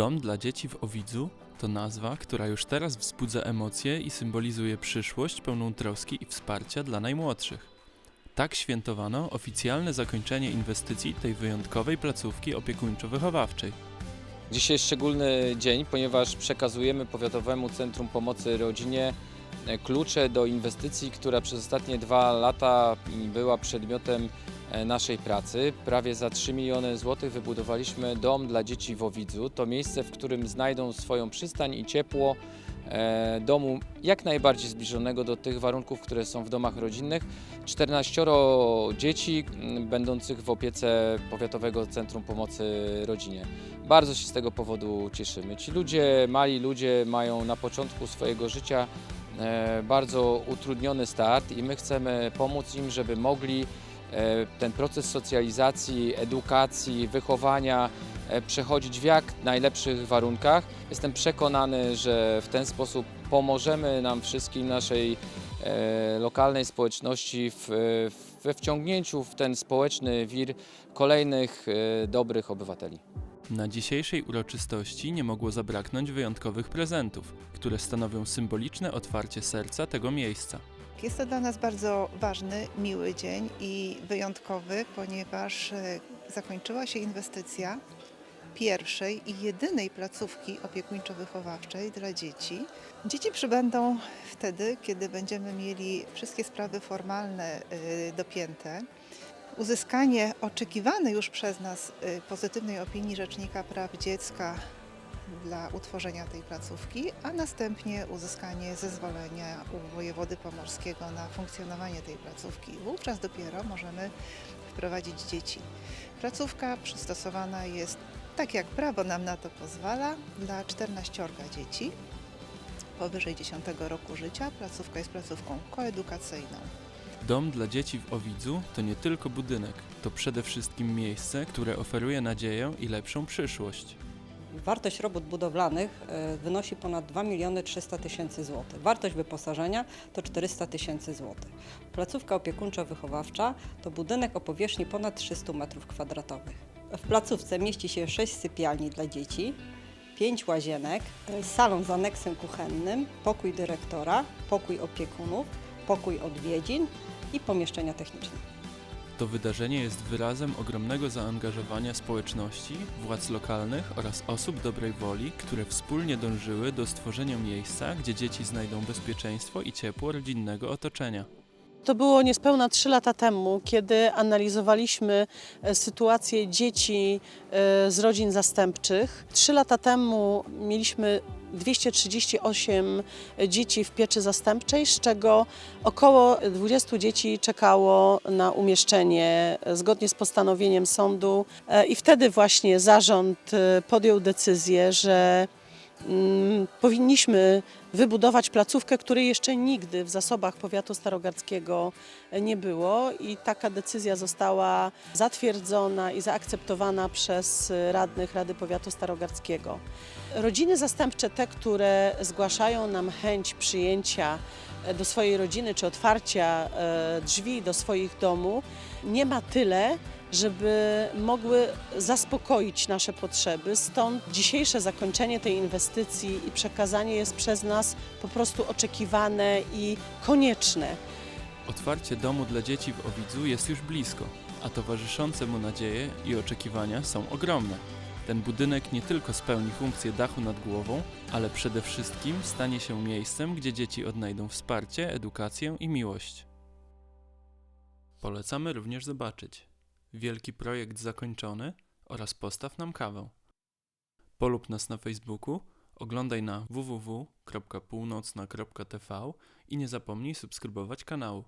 Dom dla dzieci w Owidzu to nazwa, która już teraz wzbudza emocje i symbolizuje przyszłość pełną troski i wsparcia dla najmłodszych. Tak świętowano oficjalne zakończenie inwestycji tej wyjątkowej placówki opiekuńczo-wychowawczej. Dzisiaj jest szczególny dzień, ponieważ przekazujemy Powiatowemu Centrum Pomocy Rodzinie e, klucze do inwestycji, która przez ostatnie dwa lata była przedmiotem naszej pracy. Prawie za 3 miliony złotych wybudowaliśmy dom dla dzieci w Owidzu. To miejsce, w którym znajdą swoją przystań i ciepło e, domu jak najbardziej zbliżonego do tych warunków, które są w domach rodzinnych. 14 dzieci będących w opiece Powiatowego Centrum Pomocy Rodzinie. Bardzo się z tego powodu cieszymy. Ci ludzie, mali ludzie mają na początku swojego życia e, bardzo utrudniony start i my chcemy pomóc im, żeby mogli e, ten proces socjalizacji, edukacji, wychowania e, przechodzić w jak najlepszych warunkach. Jestem przekonany, że w ten sposób pomożemy nam wszystkim, naszej e, lokalnej społeczności w, we wciągnięciu w ten społeczny wir kolejnych e, dobrych obywateli. Na dzisiejszej uroczystości nie mogło zabraknąć wyjątkowych prezentów, które stanowią symboliczne otwarcie serca tego miejsca. Jest to dla nas bardzo ważny, miły dzień i wyjątkowy, ponieważ e, zakończyła się inwestycja pierwszej i jedynej placówki opiekuńczo-wychowawczej dla dzieci. Dzieci przybędą wtedy, kiedy będziemy mieli wszystkie sprawy formalne e, dopięte. Uzyskanie oczekiwanej już przez nas e, pozytywnej opinii Rzecznika Praw Dziecka dla utworzenia tej placówki, a następnie uzyskanie zezwolenia u wojewody pomorskiego na funkcjonowanie tej placówki. Wówczas dopiero możemy wprowadzić dzieci. Placówka przystosowana jest tak jak prawo nam na to pozwala dla 14 dzieci powyżej 10 roku życia. Placówka jest placówką koedukacyjną. Dom dla dzieci w Owidzu to nie tylko budynek, to przede wszystkim miejsce, które oferuje nadzieję i lepszą przyszłość. Wartość robót budowlanych e, wynosi ponad 2 miliony 300 tysięcy złotych. Wartość wyposażenia to 400 tysięcy złotych. Placówka opiekuńczo-wychowawcza to budynek o powierzchni ponad 300 m2. W placówce mieści się 6 sypialni dla dzieci, 5 łazienek, e, salon z aneksem kuchennym, pokój dyrektora, pokój opiekunów, pokój odwiedzin i pomieszczenia techniczne. To wydarzenie jest wyrazem ogromnego zaangażowania społeczności, władz lokalnych oraz osób dobrej woli, które wspólnie dążyły do stworzenia miejsca, gdzie dzieci znajdą bezpieczeństwo i ciepło rodzinnego otoczenia. To było niespełna 3 lata temu, kiedy analizowaliśmy e, sytuację dzieci e, z rodzin zastępczych. 3 lata temu mieliśmy 238 dzieci w pieczy zastępczej, z czego około 20 dzieci czekało na umieszczenie zgodnie z postanowieniem sądu. E, I wtedy właśnie zarząd e, podjął decyzję, że mm, powinniśmy wybudować placówkę, której jeszcze nigdy w zasobach powiatu starogardzkiego nie było i taka decyzja została zatwierdzona i zaakceptowana przez radnych Rady Powiatu Starogardzkiego. Rodziny zastępcze, te, które zgłaszają nam chęć przyjęcia do swojej rodziny czy otwarcia e, drzwi do swoich domów, nie ma tyle, żeby mogły zaspokoić nasze potrzeby. Stąd dzisiejsze zakończenie tej inwestycji i przekazanie jest przez nas po prostu oczekiwane i konieczne. Otwarcie domu dla dzieci w Owidzu jest już blisko, a towarzyszące mu nadzieje i oczekiwania są ogromne. Ten budynek nie tylko spełni funkcję dachu nad głową, ale przede wszystkim stanie się miejscem, gdzie dzieci odnajdą wsparcie, edukację i miłość. Polecamy również zobaczyć wielki projekt zakończony oraz postaw nam kawę. Polub nas na Facebooku, oglądaj na www.północna.tv i nie zapomnij subskrybować kanału.